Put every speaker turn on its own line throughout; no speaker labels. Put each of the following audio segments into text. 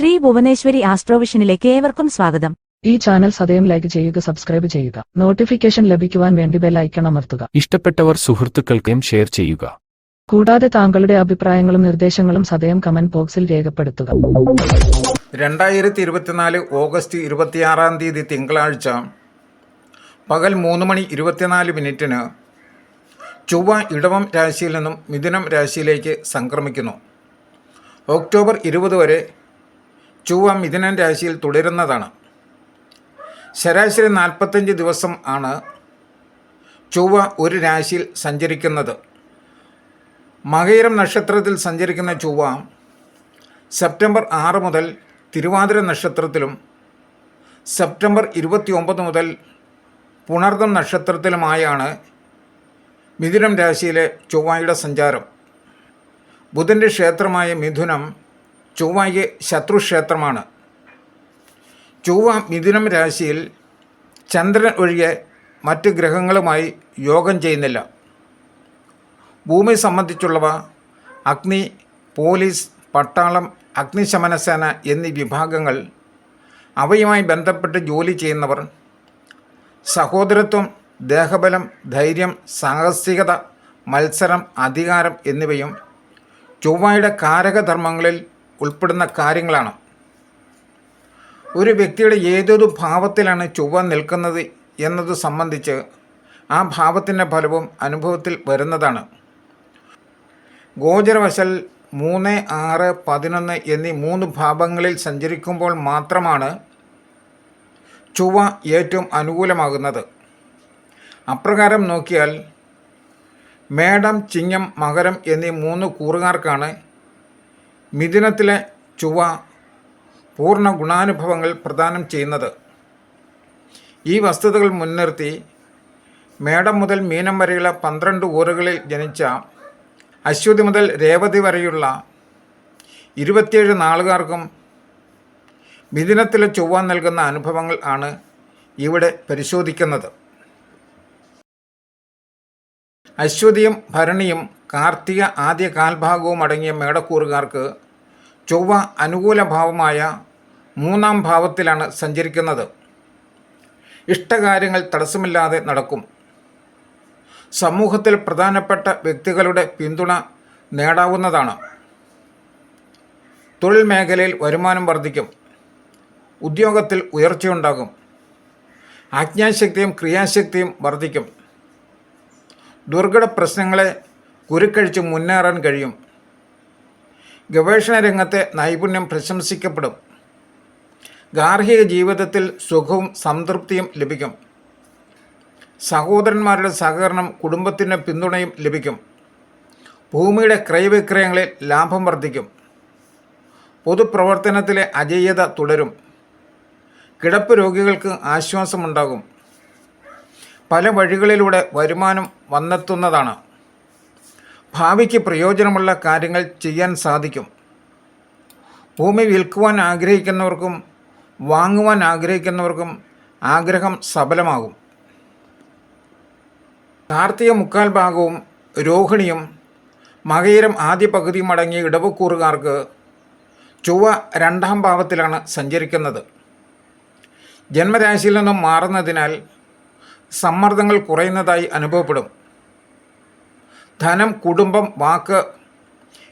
ശ്രീ ഭുവനേശ്വരി ആസ്ട്രോവിഷനിലേക്ക് ഏവർക്കും സ്വാഗതം.
ഈ ചാനൽ സദയം ലൈക്ക് ചെയ്യുക സബ്സ്ക്രൈബ് ചെയ്യുക. നോട്ടിഫിക്കേഷൻ ലഭിക്കുവാൻ വേണ്ടി ബെൽ ഐക്കൺ അമർത്തുക.
ഇഷ്ടപ്പെട്ടവർ സുഹൃത്തുക്കൾക്കും ഷെയർ ചെയ്യുക.
കൂടാതെ താങ്കളുടെ അഭിപ്രായങ്ങളും നിർദ്ദേശങ്ങളും സദയം കമന്റ് ബോക്സിൽ രേഖപ്പെടുത്തുക.
രണ്ടായിരത്തി ഇരുപത്തിനാല് ഓഗസ്റ്റ് ഇരുപത്തിയാറാം തീയതി തിങ്കളാഴ്ച പകൽ മൂന്ന് മണി ഇരുപത്തിനാല് മിനിറ്റിന് ചൊവ്വ ഇടവം രാശിയിൽ നിന്നും മിഥുനം രാശിയിലേക്ക് സംക്രമിക്കുന്നു. ഒക്ടോബർ ഇരുപത് വരെ ചൊവ്വ മിഥുനൻ രാശിയിൽ തുടരുന്നതാണ്. ശരാശരി നാൽപ്പത്തഞ്ച് ദിവസം ആണ് ചൊവ്വ ഒരു രാശിയിൽ സഞ്ചരിക്കുന്നത്. മകയിരം നക്ഷത്രത്തിൽ സഞ്ചരിക്കുന്ന ചൊവ്വ സെപ്റ്റംബർ ആറ് മുതൽ തിരുവാതിര നക്ഷത്രത്തിലും സെപ്റ്റംബർ ഇരുപത്തി ഒമ്പത് മുതൽ പുണർദം നക്ഷത്രത്തിലുമായാണ് മിഥുനം രാശിയിലെ ചൊവ്വായുടെ സഞ്ചാരം. ബുധന്റെ ക്ഷേത്രമായ മിഥുനം ചൊവ്വായ്ക്ക് ശത്രുക്ഷേത്രമാണ്. ചൊവ്വ മിഥുനം രാശിയിൽ ചന്ദ്രൻ ഒഴികെ മറ്റ് ഗ്രഹങ്ങളുമായി യോഗം ചെയ്യുന്നില്ല. ഭൂമി സംബന്ധിച്ചുള്ളവ അഗ്നി പോലീസ് പട്ടാളം അഗ്നിശമന സേന എന്നീ വിഭാഗങ്ങൾ അവയുമായി ബന്ധപ്പെട്ട് ജോലി ചെയ്യുന്നവർ സഹോദരത്വം ദേഹബലം ധൈര്യം സാഹസികത മത്സരം അധികാരം എന്നിവയും ചൊവ്വയുടെ കാരകധർമ്മങ്ങളിൽ ഉൾപ്പെടുന്ന കാര്യങ്ങളാണ്. ഒരു വ്യക്തിയുടെ ഏതൊരു ഭാവത്തിലാണ് ചൊവ്വ നിൽക്കുന്നത് എന്നത് സംബന്ധിച്ച് ആ ഭാവത്തിന്റെ ഫലവും അനുഭവത്തിൽ വരുന്നതാണ്. ഗോചരവശൽ മൂന്ന് ആറ് പതിനൊന്ന് എന്നീ മൂന്ന് ഭാവങ്ങളിൽ സഞ്ചരിക്കുമ്പോൾ മാത്രമാണ് ചൊവ്വ ഏറ്റവും അനുകൂലമാകുന്നത്. അപ്രകാരം നോക്കിയാൽ മേടം ചിങ്ങം മകരം എന്നീ മൂന്ന് കൂറുകാർക്കാണ് മിഥുനത്തിലെ ചുവ പൂർണ ഗുണാനുഭവങ്ങൾ പ്രദാനം ചെയ്യുന്നത്. ഈ വസ്തുതകൾ മുൻനിർത്തി മേടം മുതൽ മീനം വരെയുള്ള പന്ത്രണ്ട് ഊറുകളിൽ ജനിച്ച അശ്വതി മുതൽ രേവതി വരെയുള്ള ഇരുപത്തിയേഴ് നാളുകാർക്കും മിഥുനത്തിലെ ചൊവ്വ നൽകുന്ന അനുഭവങ്ങൾ ആണ് ഇവിടെ പരിശോധിക്കുന്നത്. അശ്വതിയും ഭരണിയും കാർത്തിക ആദ്യ കാൽഭാഗവും അടങ്ങിയ മേടക്കൂറുകാർക്ക് ചൊവ്വ അനുകൂല ഭാവമായ മൂന്നാം ഭാവത്തിലാണ് സഞ്ചരിക്കുന്നത്. ഇഷ്ടകാര്യങ്ങൾ തടസ്സമില്ലാതെ നടക്കും. സമൂഹത്തിൽ പ്രധാനപ്പെട്ട വ്യക്തികളുടെ പിന്തുണ നേടാവുന്നതാണ്. തൊഴിൽ മേഖലയിൽ വരുമാനം വർദ്ധിക്കും. ഉദ്യോഗത്തിൽ ഉയർച്ചയുണ്ടാകും. ആജ്ഞാശക്തിയും ക്രിയാശക്തിയും വർദ്ധിക്കും. ദുർഘട പ്രശ്നങ്ങളെ കുരുക്കഴിച്ച് മുന്നേറാൻ കഴിയും. ഗവേഷണ രംഗത്തെ നൈപുണ്യം പ്രശംസിക്കപ്പെടും. ഗാർഹിക ജീവിതത്തിൽ സുഖവും സംതൃപ്തിയും ലഭിക്കും. സഹോദരന്മാരുടെ സഹകരണം കുടുംബത്തിന്റെ പിന്തുണയും ലഭിക്കും. ഭൂമിയുടെ ക്രയവിക്രയങ്ങളിൽ ലാഭം വർദ്ധിക്കും. പൊതുപ്രവർത്തനത്തിലെ അജയ്യത തുടരും. കിടപ്പ് രോഗികൾക്ക് ആശ്വാസമുണ്ടാകും. പല വഴികളിലൂടെ വരുമാനം വന്നെത്തുന്നതാണ്. ഭാവിക്ക് പ്രയോജനമുള്ള കാര്യങ്ങൾ ചെയ്യാൻ സാധിക്കും. ഭൂമി വിൽക്കുവാൻ ആഗ്രഹിക്കുന്നവർക്കും വാങ്ങുവാൻ ആഗ്രഹിക്കുന്നവർക്കും ആഗ്രഹം സഫലമാകും കാർത്തിക മുക്കാൽ ഭാഗവും രോഹിണിയും മകയിരം ആദ്യ പകുതിയും അടങ്ങിയ ഇടവക്കൂറുകാർക്ക് ചൊവ്വ രണ്ടാം ഭാവത്തിലാണ് സഞ്ചരിക്കുന്നത്. ജന്മരാശിയിൽ നിന്നും മാറുന്നതിനാൽ സമ്മർദ്ദങ്ങൾ കുറയുന്നതായി അനുഭവപ്പെടും. ധനം കുടുംബം വാക്ക്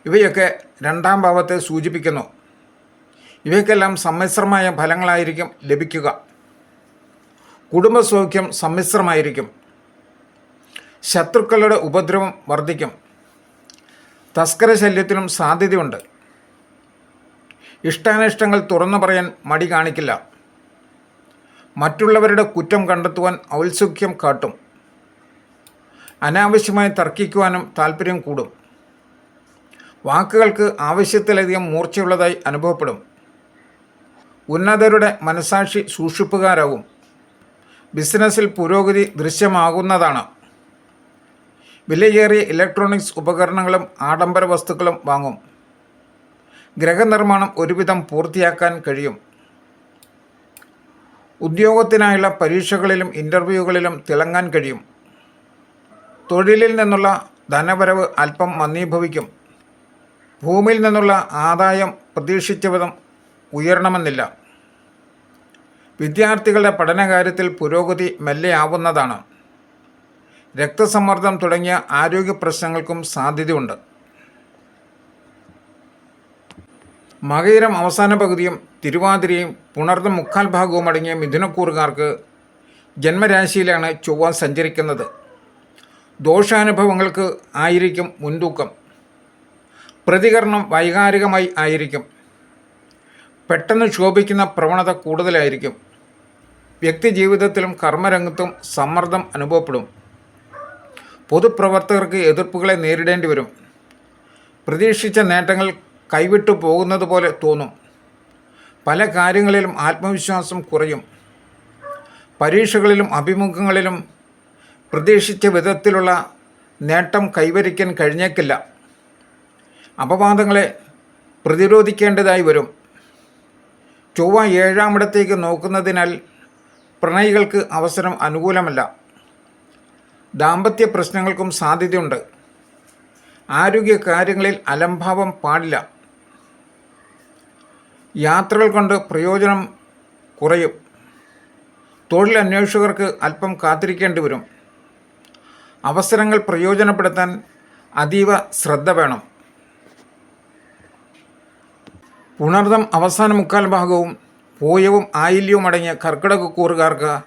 ഇവയൊക്കെ രണ്ടാം ഭാവത്തെ സൂചിപ്പിക്കുന്നു. ഇവയ്ക്കെല്ലാം സമ്മിശ്രമായ ഫലങ്ങളായിരിക്കും ലഭിക്കുക. കുടുംബസൗഖ്യം സമ്മിശ്രമായിരിക്കും. ശത്രുക്കളുടെ ഉപദ്രവം വർദ്ധിക്കും. തസ്കര ശല്യത്തിനും സാധ്യതയുണ്ട്. ഇഷ്ടാനിഷ്ടങ്ങൾ തുറന്നു പറയാൻ മടി കാണിക്കില്ല. മറ്റുള്ളവരുടെ കുറ്റം കണ്ടെത്തുവാൻ ഔത്സുഖ്യം കാട്ടും. അനാവശ്യമായി തർക്കിക്കുവാനും താല്പര്യം കൂടും. വാക്കുകൾക്ക് ആവശ്യത്തിലധികം മൂർച്ചയുള്ളതായി അനുഭവപ്പെടും. ഉന്നതരുടെ മനസാക്ഷി സൂക്ഷിപ്പുകാരാവും. ബിസിനസ്സിൽ പുരോഗതി ദൃശ്യമാകുന്നതാണ്. വിലയേറിയ ഇലക്ട്രോണിക്സ് ഉപകരണങ്ങളും ആഡംബര വസ്തുക്കളും വാങ്ങും. ഗ്രഹനിർമ്മാണം ഒരുവിധം പൂർത്തിയാക്കാൻ കഴിയും. ഉദ്യോഗത്തിനായുള്ള പരീക്ഷകളിലും ഇന്റർവ്യൂകളിലും തിളങ്ങാൻ കഴിയും. തൊഴിലിൽ നിന്നുള്ള ധനവരവ് അല്പം മന്ദീഭവിക്കും. ഭൂമിയിൽ നിന്നുള്ള ആദായം പ്രതീക്ഷിച്ച വിധം ഉയരണമെന്നില്ല. വിദ്യാർത്ഥികളുടെ പഠനകാര്യത്തിൽ പുരോഗതി മെല്ലെയാവുന്നതാണ്. രക്തസമ്മർദ്ദം തുടങ്ങിയ ആരോഗ്യ പ്രശ്നങ്ങൾക്കും സാധ്യതയുണ്ട്. മകയിരം അവസാന പകുതിയും തിരുവാതിരയും പുണർന്ന മുക്കാൽ ഭാഗവും അടങ്ങിയ മിഥുനക്കൂറുകാർക്ക് ജന്മരാശിയിലാണ് ചൊവ്വ സഞ്ചരിക്കുന്നത്. ദോഷാനുഭവങ്ങൾക്ക് ആയിരിക്കും മുൻതൂക്കം. പ്രതികരണം വൈകാരികമായി ആയിരിക്കും. പെട്ടെന്ന് ക്ഷോഭിക്കുന്ന പ്രവണത കൂടുതലായിരിക്കും. വ്യക്തി ജീവിതത്തിലും കർമ്മരംഗത്തും സമ്മർദ്ദം അനുഭവപ്പെടും. പൊതുപ്രവർത്തകർക്ക് എതിർപ്പുകളെ നേരിടേണ്ടി വരും. പ്രതീക്ഷിച്ച നേട്ടങ്ങൾ കൈവിട്ടു പോകുന്നത് പോലെ തോന്നും. പല കാര്യങ്ങളിലും ആത്മവിശ്വാസം കുറയും. പരീക്ഷകളിലും അഭിമുഖങ്ങളിലും പ്രതീക്ഷിച്ച വിധത്തിലുള്ള നേട്ടം കൈവരിക്കാൻ കഴിഞ്ഞേക്കില്ല. അപവാദങ്ങളെ പ്രതിരോധിക്കേണ്ടതായി വരും. ചൊവ്വ ഏഴാമിടത്തേക്ക് നോക്കുന്നതിനാൽ പ്രണയികൾക്ക് അവസരം അനുകൂലമല്ല. ദാമ്പത്യ പ്രശ്നങ്ങൾക്കും സാധ്യതയുണ്ട്. ആരോഗ്യ കാര്യങ്ങളിൽ അലംഭാവം പാടില്ല. യാത്രകൾ കൊണ്ട് പ്രയോജനം കുറയും. തൊഴിൽ അന്വേഷകർക്ക് അല്പം കാത്തിരിക്കേണ്ടി വരും. അവസരങ്ങൾ പ്രയോജനപ്പെടുത്താൻ അതീവ ശ്രദ്ധ വേണം. പുണർദം അവസാന മുക്കാൽ ഭാഗവും പോയവും ആയില്യവും അടങ്ങിയ കർക്കിടക കൂറുകാർക്ക്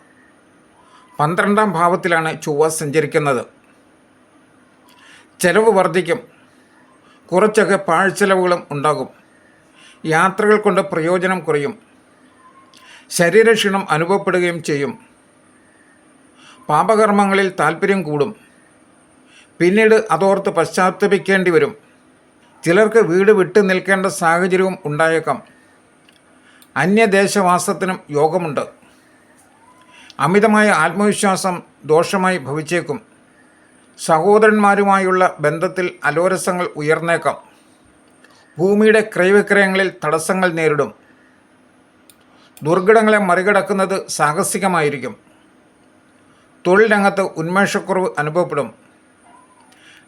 പന്ത്രണ്ടാം ഭാവത്തിലാണ് ചൊവ്വ സഞ്ചരിക്കുന്നത്. ചെലവ് വർദ്ധിക്കും. കുറച്ചൊക്കെ പാഴ്ചെലവുകളും ഉണ്ടാകും. യാത്രകൾ കൊണ്ട് പ്രയോജനം കുറയും. ശരീരക്ഷീണം അനുഭവപ്പെടുകയും ചെയ്യും. പാപകർമ്മങ്ങളിൽ താല്പര്യം കൂടും. പിന്നീട് അതോർത്ത് പശ്ചാത്തപിക്കേണ്ടി വരും. ചിലർക്ക് വീട് വിട്ടു നിൽക്കേണ്ട സാഹചര്യവും ഉണ്ടായേക്കാം. അന്യദേശവാസത്തിനും യോഗമുണ്ട്. അമിതമായ ആത്മവിശ്വാസം ദോഷമായി ഭവിച്ചേക്കും. സഹോദരന്മാരുമായുള്ള ബന്ധത്തിൽ അലോരസങ്ങൾ ഉയർന്നേക്കാം. ഭൂമിയുടെ ക്രയവിക്രയങ്ങളിൽ തടസ്സങ്ങൾ നേരിടും. ദുർഘടങ്ങളെ മറികടക്കുന്നത് സാഹസികമായിരിക്കും. തൊഴിൽ രംഗത്ത് ഉന്മേഷക്കുറവ് അനുഭവപ്പെടും.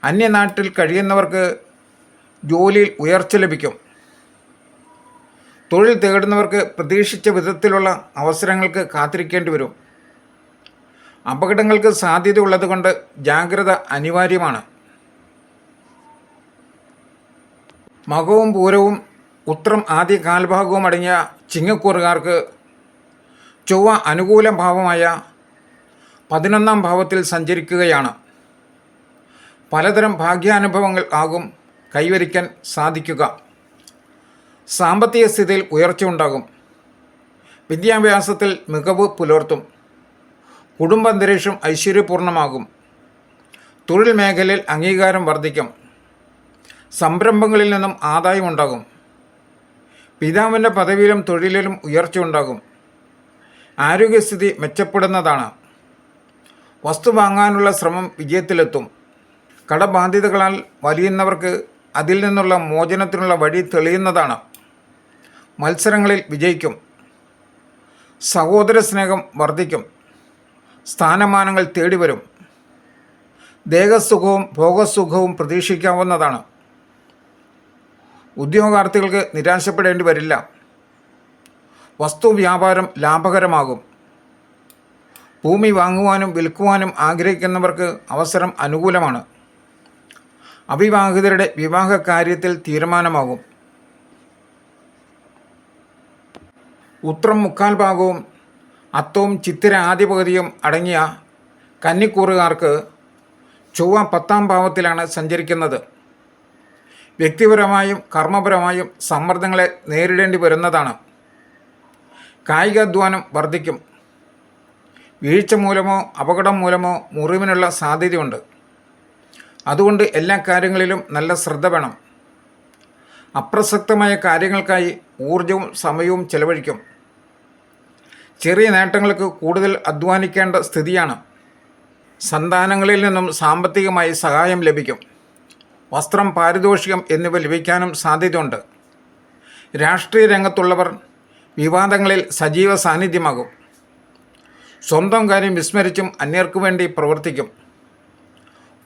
അന്യനാട്ടിൽ കഴിയുന്നവർക്ക് ജോലിയിൽ ഉയർച്ച ലഭിക്കും. തൊഴിൽ തേടുന്നവർക്ക് പ്രതീക്ഷിച്ച വിധത്തിലുള്ള അവസരങ്ങൾക്ക് കാത്തിരിക്കേണ്ടി വരും. അപകടങ്ങൾക്ക് സാധ്യതയുള്ളതുകൊണ്ട് ജാഗ്രത അനിവാര്യമാണ്. മകവും പൂരവും ഉത്രം ആദ്യ കാൽഭാഗവും അടങ്ങിയ ചിങ്ങക്കൂറുകാർക്ക് ചൊവ്വ അനുകൂല ഭാവമായ പതിനൊന്നാം ഭാവത്തിൽ സഞ്ചരിക്കുകയാണ്. പലതരം ഭാഗ്യാനുഭവങ്ങൾ ആകും കൈവരിക്കാൻ സാധിക്കുക. സാമ്പത്തിക സ്ഥിതിയിൽ ഉയർച്ച ഉണ്ടാകും. വിദ്യാഭ്യാസത്തിൽ മികവ് പുലർത്തും. കുടുംബാന്തരീക്ഷം ഐശ്വര്യപൂർണമാകും. തൊഴിൽ മേഖലയിൽ അംഗീകാരം വർദ്ധിക്കും. സംരംഭങ്ങളിൽ നിന്നും ആദായമുണ്ടാകും പിതാവിന്റെ പദവിയിലും തൊഴിലിലും ഉയർച്ച ഉണ്ടാകും. ആരോഗ്യസ്ഥിതി മെച്ചപ്പെടുന്നതാണ്. വസ്തു വാങ്ങാനുള്ള ശ്രമം വിജയത്തിലെത്തും. കടബാധ്യതകളാൽ വലിയുന്നവർക്ക് അതിൽ നിന്നുള്ള മോചനത്തിനുള്ള വഴി തെളിയുന്നതാണ്. മത്സരങ്ങളിൽ വിജയിക്കും. സഹോദര സ്നേഹം വർദ്ധിക്കും. സ്ഥാനമാനങ്ങൾ തേടിവരും. ദേഹസുഖവും ഭോഗസുഖവും പ്രതീക്ഷിക്കാവുന്നതാണ്. ഉദ്യോഗാർത്ഥികൾക്ക് നിരാശപ്പെടേണ്ടി വരില്ല വസ്തു വ്യാപാരം ലാഭകരമാകും. ഭൂമി വാങ്ങുവാനും വിൽക്കുവാനും ആഗ്രഹിക്കുന്നവർക്ക് അവസരം അനുകൂലമാണ്. അവിവാഹിതരുടെ വിവാഹ കാര്യത്തിൽ തീരുമാനമാകും. ഉത്രം മുക്കാൽ ഭാഗവും അത്തവും ചിത്തിര ആദ്യ പകുതിയും അടങ്ങിയ കന്നിക്കൂറുകാർക്ക് ചൊവ്വ പത്താം ഭാവത്തിലാണ് സഞ്ചരിക്കുന്നത്. വ്യക്തിപരമായും കർമ്മപരമായും സമ്മർദ്ദങ്ങളെ നേരിടേണ്ടി വരുന്നതാണ്. കായികാധ്വാനം വർദ്ധിക്കും. വീഴ്ച മൂലമോ അപകടം മൂലമോ മുറിവിനുള്ള സാധ്യതയുണ്ട്. അതുകൊണ്ട് എല്ലാ കാര്യങ്ങളിലും നല്ല ശ്രദ്ധ വേണം. അപ്രസക്തമായ കാര്യങ്ങൾക്കായി ഊർജവും സമയവും ചെലവഴിക്കും. ചെറിയ നേട്ടങ്ങൾക്ക് കൂടുതൽ അധ്വാനിക്കേണ്ട സ്ഥിതിയാണ്. സന്താനങ്ങളിൽ നിന്നും സാമ്പത്തികമായി സഹായം ലഭിക്കും. വസ്ത്രം പാരിതോഷികം എന്നിവ ലഭിക്കാനും സാധ്യതയുണ്ട്. രാഷ്ട്രീയ രംഗത്തുള്ളവർ വിവാദങ്ങളിൽ സജീവ സാന്നിധ്യമാകും. സ്വന്തം കാര്യം വിസ്മരിച്ചും അന്യർക്കു വേണ്ടി പ്രവർത്തിക്കും.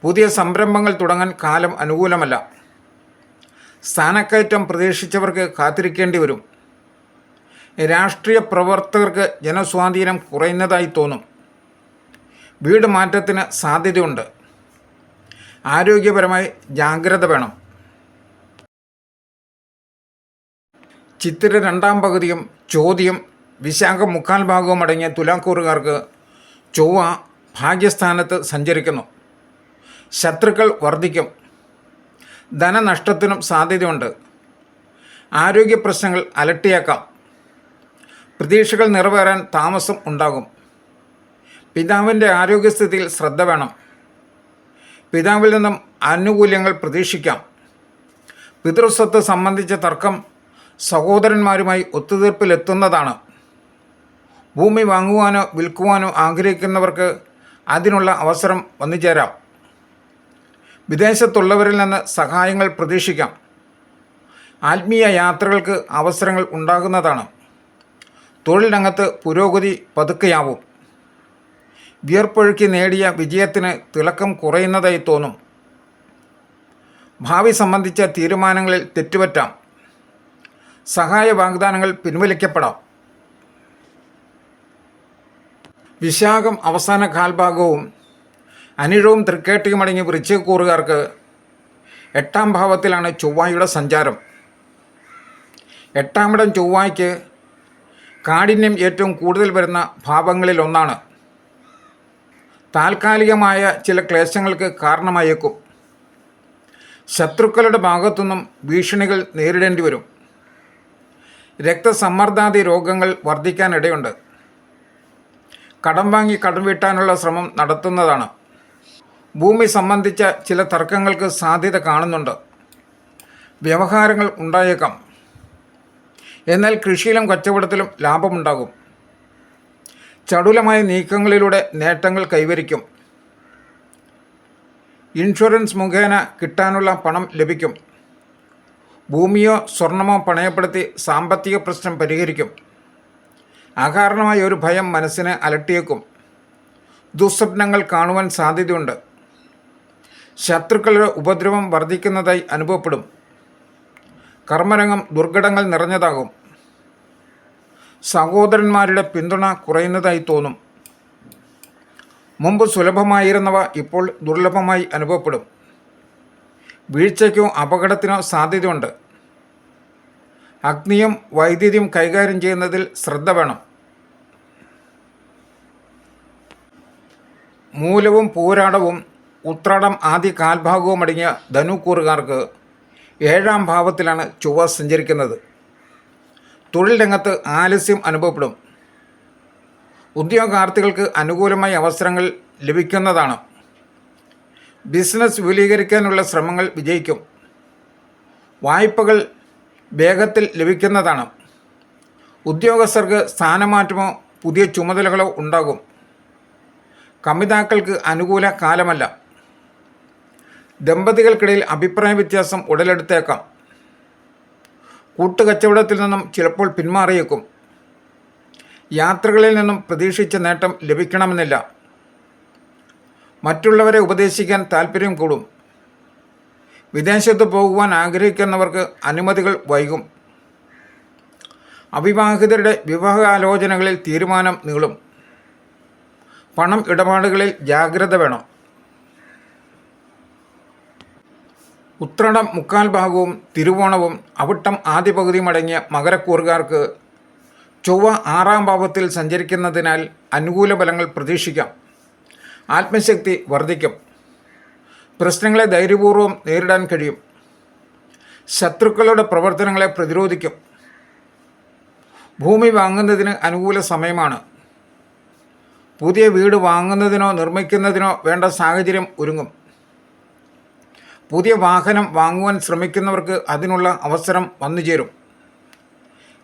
പുതിയ സംരംഭങ്ങൾ തുടങ്ങാൻ കാലം അനുകൂലമല്ല. സ്ഥാനക്കയറ്റം പ്രതീക്ഷിച്ചവർക്ക് കാത്തിരിക്കേണ്ടി വരും. രാഷ്ട്രീയ പ്രവർത്തകർക്ക് ജനസ്വാധീനം കുറയുന്നതായി തോന്നും. വീട് മാറ്റത്തിന് സാധ്യതയുണ്ട്. ആരോഗ്യപരമായി ജാഗ്രത വേണം. ചിത്തിര രണ്ടാം പകുതിയും ചോദ്യം വിശാഖം മുക്കാൽ ഭാഗവും അടങ്ങിയ തുലാക്കൂറുകാർക്ക് ചൊവ്വ ഭാഗ്യസ്ഥാനത്ത് സഞ്ചരിക്കുന്നു. ശത്രുക്കൾ വർദ്ധിക്കും ധനനഷ്ടത്തിനും സാധ്യതയുണ്ട്. ആരോഗ്യ പ്രശ്നങ്ങൾ അലട്ടിയേക്കാം. പ്രതീക്ഷകൾ നിറവേറാൻ താമസം ഉണ്ടാകും. പിതാവിന്റെ ആരോഗ്യസ്ഥിതിയിൽ ശ്രദ്ധ വേണം. പിതാവിൽ നിന്നും ആനുകൂല്യങ്ങൾ പ്രതീക്ഷിക്കാം. പിതൃസ്വത്ത് സംബന്ധിച്ച തർക്കം സഹോദരന്മാരുമായി ഒത്തുതീർപ്പിലെത്തുന്നതാണ്. ഭൂമി വാങ്ങുവാനോ വിൽക്കുവാനോ ആഗ്രഹിക്കുന്നവർക്ക് അതിനുള്ള അവസരം വന്നുചേരാം. വിദേശത്തുള്ളവരിൽ നിന്ന് സഹായങ്ങൾ പ്രതീക്ഷിക്കാം. ആത്മീയ യാത്രകൾക്ക് അവസരങ്ങൾ ഉണ്ടാകുന്നതാണ്. തൊഴിലിനകത്ത് പുരോഗതി പതുക്കെയാവും. വിയർപ്പൊഴുക്കി നേടിയ വിജയത്തിന് തിളക്കം കുറയുന്നതായി തോന്നും. ഭാവി സംബന്ധിച്ച തീരുമാനങ്ങളിൽ തെറ്റുപറ്റാം. സഹായ വാഗ്ദാനങ്ങൾ പിൻവലിക്കപ്പെടാം. വിശാഖം അവസാന കാൽഭാഗവും അനിഴവും തൃക്കേട്ടിയുമടങ്ങി അടങ്ങിയ വൃശ്ചികക്കൂറുകാർക്ക് എട്ടാം ഭാവത്തിലാണ് ചൊവ്വായുടെ സഞ്ചാരം. എട്ടാമിടം ചൊവ്വായ്ക്ക് കാഠിന്യം ഏറ്റവും കൂടുതൽ വരുന്ന ഭാവങ്ങളിൽ ഒന്നാണ്. താൽക്കാലികമായ ചില ക്ലേശങ്ങൾക്ക് കാരണമായേക്കും. ശത്രുക്കളുടെ ഭാഗത്തുനിന്നും ഭീഷണികൾ നേരിടേണ്ടി വരും രക്തസമ്മർദ്ദാദി രോഗങ്ങൾ വർദ്ധിക്കാനിടയുണ്ട്. കടം വാങ്ങി കടം വീട്ടാനുള്ള ശ്രമം നടത്തുന്നതാണ്. ഭൂമി സംബന്ധിച്ച ചില തർക്കങ്ങൾക്ക് സാധ്യത കാണുന്നുണ്ട്. വ്യവഹാരങ്ങൾ ഉണ്ടായേക്കാം. എന്നാൽ കൃഷിയിലും കച്ചവടത്തിലും ലാഭമുണ്ടാകും. ചടുലമായ നീക്കങ്ങളിലൂടെ നേട്ടങ്ങൾ കൈവരിക്കും. ഇൻഷുറൻസ് മുഖേന കിട്ടാനുള്ള പണം ലഭിക്കും. ഭൂമിയോ സ്വർണമോ പണയപ്പെടുത്തി സാമ്പത്തിക പ്രശ്നം പരിഹരിക്കും. അകാരണമായ ഒരു ഭയം മനസ്സിനെ അലട്ടിയേക്കും. ദുസ്വപ്നങ്ങൾ കാണുവാൻ സാധ്യതയുണ്ട്. ശത്രുക്കളുടെ ഉപദ്രവം വർദ്ധിക്കുന്നതായി അനുഭവപ്പെടും. കർമ്മരംഗം ദുർഘടങ്ങൾ നിറഞ്ഞതാകും. സഹോദരന്മാരുടെ പിന്തുണ കുറയുന്നതായി തോന്നും. മുമ്പ് സുലഭമായിരുന്നവ ഇപ്പോൾ ദുർലഭമായി അനുഭവപ്പെടും. വീഴ്ചയ്ക്കോ അപകടത്തിനോ സാധ്യതയുണ്ട്. അഗ്നിയും വൈദ്യുതിയും കൈകാര്യം ചെയ്യുന്നതിൽ ശ്രദ്ധ വേണം. മൂലവും പൂരാടവും ഉത്രാടം ആദ്യ കാൽഭാഗവും അടങ്ങിയ ധനുക്കൂറുകാർക്ക് ഏഴാം ഭാവത്തിലാണ് ചൊവ്വ സഞ്ചരിക്കുന്നത്. തൊഴിൽ രംഗത്ത് ആലസ്യം അനുഭവപ്പെടും. ഉദ്യോഗാർത്ഥികൾക്ക് അനുകൂലമായ അവസരങ്ങൾ ലഭിക്കുന്നതാണ്. ബിസിനസ് വിപുലീകരിക്കാനുള്ള ശ്രമങ്ങൾ വിജയിക്കും. വായ്പകൾ വേഗത്തിൽ ലഭിക്കുന്നതാണ്. ഉദ്യോഗസ്ഥർക്ക് സ്ഥാനമാറ്റമോ പുതിയ ചുമതലകളോ ഉണ്ടാകും. കമിതാക്കൾക്ക് അനുകൂല കാലമല്ല. ദമ്പതികൾക്കിടയിൽ അഭിപ്രായ വ്യത്യാസം ഉടലെടുത്തേക്കാം. കൂട്ടുകച്ചവടത്തിൽ നിന്നും ചിലപ്പോൾ പിന്മാറിയേക്കും. യാത്രകളിൽ നിന്നും പ്രതീക്ഷിച്ച നേട്ടം ലഭിക്കണമെന്നില്ല. മറ്റുള്ളവരെ ഉപദേശിക്കാൻ താല്പര്യം കൂടും. വിദേശത്ത് പോകുവാൻ ആഗ്രഹിക്കുന്നവർക്ക് അനുമതികൾ വൈകും. അവിവാഹിതരുടെ വിവാഹാലോചനകളിൽ തീരുമാനം നീളും. പണം ഇടപാടുകളിൽ ജാഗ്രത വേണം. ഉത്രണം മുക്കാൽ ഭാഗവും തിരുവോണവും അവിട്ടം ആദ്യ പകുതിയും അടങ്ങിയ മകരക്കൂറുകാർക്ക് ചൊവ്വ ആറാം ഭാവത്തിൽ സഞ്ചരിക്കുന്നതിനാൽ അനുകൂല ഫലങ്ങൾ പ്രതീക്ഷിക്കാം. ആത്മശക്തി വർദ്ധിക്കും. പ്രശ്നങ്ങളെ ധൈര്യപൂർവം നേരിടാൻ കഴിയും. ശത്രുക്കളുടെ പ്രവർത്തനങ്ങളെ പ്രതിരോധിക്കും. ഭൂമി വാങ്ങുന്നതിന് അനുകൂല സമയമാണ്. പുതിയ വീട് വാങ്ങുന്നതിനോ നിർമ്മിക്കുന്നതിനോ വേണ്ട സാഹചര്യം ഒരുങ്ങും. പുതിയ വാഹനം വാങ്ങുവാൻ ശ്രമിക്കുന്നവർക്ക് അതിനുള്ള അവസരം വന്നു ചേരും.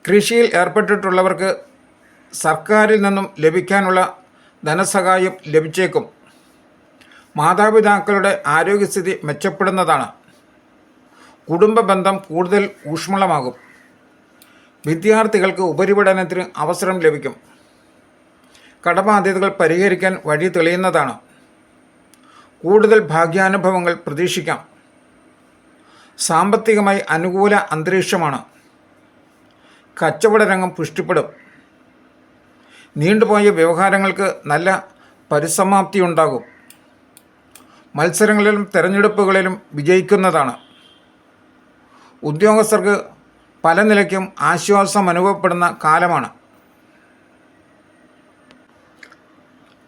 കൃഷിയിൽ ഏർപ്പെട്ടിട്ടുള്ളവർക്ക് സർക്കാരിൽ നിന്നും ലഭിക്കാനുള്ള ധനസഹായം ലഭിച്ചേക്കും. മാതാപിതാക്കളുടെ ആരോഗ്യസ്ഥിതി മെച്ചപ്പെടുന്നതാണ്. കുടുംബ ബന്ധം കൂടുതൽ ഊഷ്മളമാകും. വിദ്യാർത്ഥികൾക്ക് ഉപരിപഠനത്തിന് അവസരം ലഭിക്കും. കടബാധ്യതകൾ പരിഹരിക്കാൻ വഴി തെളിയുന്നതാണ്. കൂടുതൽ ഭാഗ്യാനുഭവങ്ങൾ പ്രതീക്ഷിക്കാം. സാമ്പത്തികമായി അനുകൂല അന്തരീക്ഷമാണ്. കച്ചവട രംഗം പുഷ്ടിപ്പെടും. നീണ്ടുപോയ വ്യവഹാരങ്ങൾക്ക് നല്ല പരിസമാപ്തി ഉണ്ടാകും മത്സരങ്ങളിലും തെരഞ്ഞെടുപ്പുകളിലും വിജയിക്കുന്നതാണ്. ഉദ്യോഗസ്ഥർക്ക് പല നിലയ്ക്കും ആശ്വാസം അനുഭവപ്പെടുന്ന കാലമാണ്.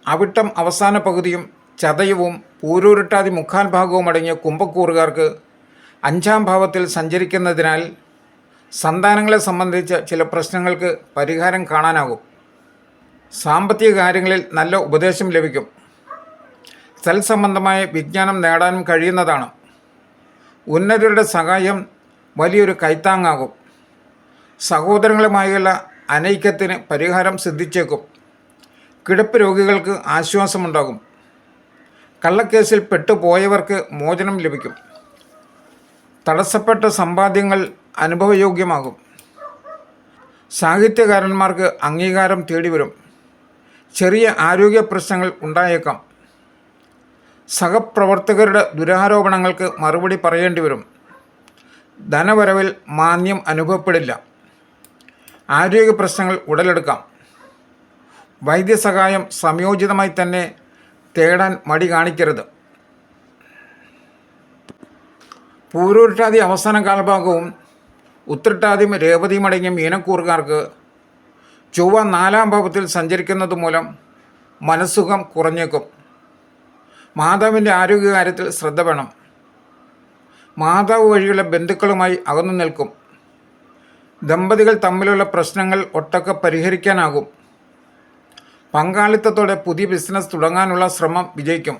അവിട്ടം അവസാന പകുതിയും ചതയവും പൂരൂരുട്ടാതി മുക്കാൽ ഭാഗവും അടങ്ങിയ കുംഭക്കൂറുകാർക്ക് അഞ്ചാം ഭാവത്തിൽ സഞ്ചരിക്കുന്നതിനാൽ സന്താനങ്ങളെ സംബന്ധിച്ച ചില പ്രശ്നങ്ങൾക്ക് പരിഹാരം കാണാനാകും. സാമ്പത്തിക കാര്യങ്ങളിൽ നല്ല ഉപദേശം ലഭിക്കും. സൽസംബന്ധമായ വിജ്ഞാനം നേടാനും കഴിയുന്നതാണ്. ഉന്നതരുടെ സഹായം വലിയൊരു കൈത്താങ്ങാകും. സഹോദരങ്ങളുമായുള്ള അനൈക്യത്തിന് പരിഹാരം സിദ്ധിച്ചേക്കും. കിടപ്പ് രോഗികൾക്ക് ആശ്വാസമുണ്ടാകും. കള്ളക്കേസിൽ പെട്ടുപോയവർക്ക് മോചനം ലഭിക്കും. തടസ്സപ്പെട്ട സമ്പാദ്യങ്ങൾ അനുഭവയോഗ്യമാകും. സാഹിത്യകാരന്മാർക്ക് അംഗീകാരം തേടിവരും. ചെറിയ ആരോഗ്യ പ്രശ്നങ്ങൾ ഉണ്ടായേക്കാം. സഹപ്രവർത്തകരുടെ ദുരാരോപണങ്ങൾക്ക് മറുപടി പറയേണ്ടി വരും ധനവരവിൽ മാന്യം അനുഭവപ്പെടില്ല. ആരോഗ്യ പ്രശ്നങ്ങൾ ഉടലെടുക്കാം. വൈദ്യസഹായം സംയോജിതമായി തന്നെ തേടാൻ മടി കാണിക്കരുത്. പൂരൂരുട്ടാതി അവസാന കാലഭാഗവും ഉത്രട്ടാതിയും രേവതിയും അടങ്ങിയ മീനക്കൂറുകാർക്ക് ചൊവ്വ നാലാം ഭാവത്തിൽ സഞ്ചരിക്കുന്നത് മൂലം മനസ്സുഖം കുറഞ്ഞേക്കും. മാതാവിന്റെ ആരോഗ്യകാര്യത്തിൽ ശ്രദ്ധ വേണം. മാതാവ് വഴിയുള്ള ബന്ധുക്കളുമായി അകന്നു നിൽക്കും. ദമ്പതികൾ തമ്മിലുള്ള പ്രശ്നങ്ങൾ ഒട്ടൊക്കെ പരിഹരിക്കാനാകും. പങ്കാളിത്തത്തോടെ പുതിയ ബിസിനസ് തുടങ്ങാനുള്ള ശ്രമം വിജയിക്കും.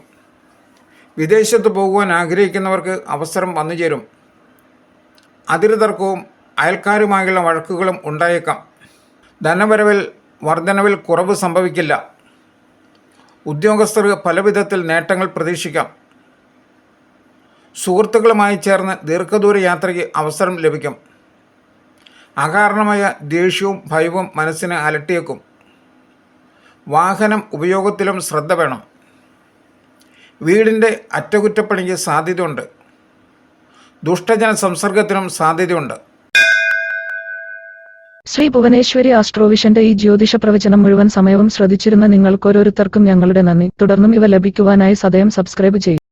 വിദേശത്ത് പോകുവാൻ ആഗ്രഹിക്കുന്നവർക്ക് അവസരം വന്നുചേരും അതിരുതർക്കവും അയൽക്കാരുമായുള്ള വഴക്കുകളും ഉണ്ടായേക്കാം. ധനവരവിൽ വർധനവിൽ കുറവ് സംഭവിക്കില്ല. ഉദ്യോഗസ്ഥർക്ക് പലവിധത്തിൽ നേട്ടങ്ങൾ പ്രതീക്ഷിക്കാം. സുഹൃത്തുക്കളുമായി ചേർന്ന് ദീർഘദൂര യാത്രയ്ക്ക് അവസരം ലഭിക്കും. അകാരണമായ ദേഷ്യവും ഭയവും മനസ്സിനെ അലട്ടിയേക്കും. വാഹനം ഉപയോഗത്തിലും ശ്രദ്ധ വേണം. വീടിന്റെ അറ്റകുറ്റപ്പണിക്ക് സാധ്യതയുണ്ട്. ദുഷ്ടജന സംസർഗത്തിനും സാധ്യതയുണ്ട്.
ശ്രീ ഭുവനേശ്വരി ആസ്ട്രോവിഷന്റെ ഈ ജ്യോതിഷ പ്രവചനം മുഴുവൻ സമയവും ശ്രദ്ധിച്ചിരുന്ന നിങ്ങൾക്കോരോരുത്തർക്കും ഞങ്ങളുടെ നന്ദി. തുടർന്നും ഇവ ലഭിക്കുവാനായി സദയം സബ്സ്ക്രൈബ് ചെയ്യും.